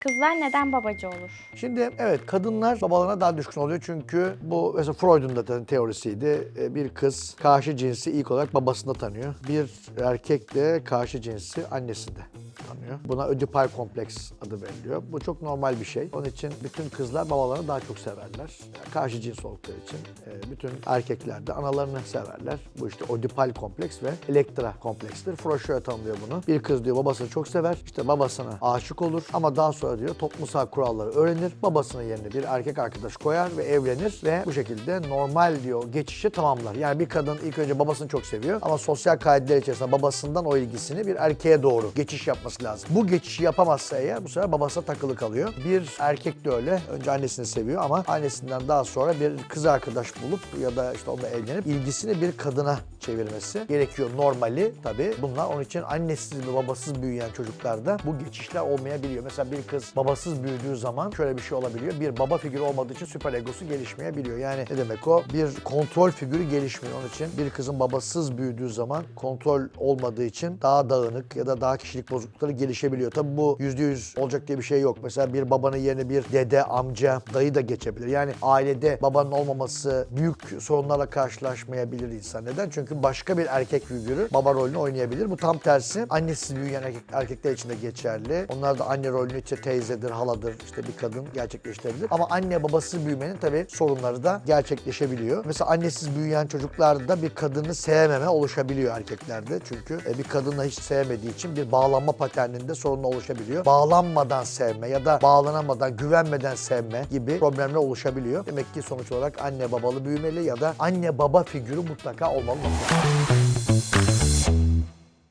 Kızlar neden babacı olur? Şimdi evet kadınlar babalarına daha düşkün oluyor çünkü bu mesela Freud'un da te- teorisiydi. E, Bir kız karşı cinsi ilk olarak babasında tanıyor. Bir erkek de karşı cinsi annesinde tanıyor. Buna ödipal kompleks adı veriliyor. Bu çok normal bir şey. Onun için bütün kızlar babalarını daha çok severler. Yani karşı cins oldukları için e, bütün erkekler de analarını severler. Bu işte ödipal kompleks ve elektra komplekstir. Freud şöyle tanımlıyor bunu. Bir kız diyor babasını çok sever. İşte babasına aşık olur ama daha sonra diyor toplumsal kuralları öğrenir. Babasının yerine bir erkek arkadaş koyar ve evlenir ve bu şekilde normal diyor geçişi tamamlar. Yani bir kadın ilk önce babasını çok seviyor ama sosyal kaideler içerisinde babasından o ilgisini bir erkeğe doğru geçiş yapması lazım. Bu geçişi yapamazsa eğer bu sefer babasına takılı kalıyor. Bir erkek de öyle. Önce annesini seviyor ama annesinden daha sonra bir kız arkadaş bulup ya da işte onunla evlenip ilgisini bir kadına çevirmesi gerekiyor. Normali tabii bunlar. Onun için annesiz ve babasız büyüyen çocuklarda bu geçişler olmayabiliyor. Mesela bir kız babasız büyüdüğü zaman şöyle bir şey olabiliyor. Bir baba figürü olmadığı için süper egosu gelişmeyebiliyor. Yani ne demek o? Bir kontrol figürü gelişmiyor. Onun için bir kızın babasız büyüdüğü zaman kontrol olmadığı için daha dağınık ya da daha kişilik bozuklukları gelişebiliyor. Tabii bu yüzde yüz olacak diye bir şey yok. Mesela bir babanın yerine bir dede, amca, dayı da geçebilir. Yani ailede babanın olmaması büyük sorunlarla karşılaşmayabilir insan. Neden? Çünkü başka bir erkek figürü baba rolünü oynayabilir. Bu tam tersi annesiz büyüyen erkek, erkekler için de geçerli. Onlar da anne rolünü işte teyzedir, haladır, işte bir kadın gerçekleştirebilir. Ama anne babasız büyümenin tabii sorunları da gerçekleşebiliyor. Mesela annesiz büyüyen çocuklarda bir kadını sevmeme oluşabiliyor erkeklerde. Çünkü e, bir kadınla hiç sevmediği için bir bağlanma paterninde sorun oluşabiliyor. Bağlanmadan sevme ya da bağlanamadan, güvenmeden sevme gibi problemler oluşabiliyor. Demek ki sonuç olarak anne babalı büyümeli ya da anne baba figürü mutlaka olmalı. Thank you.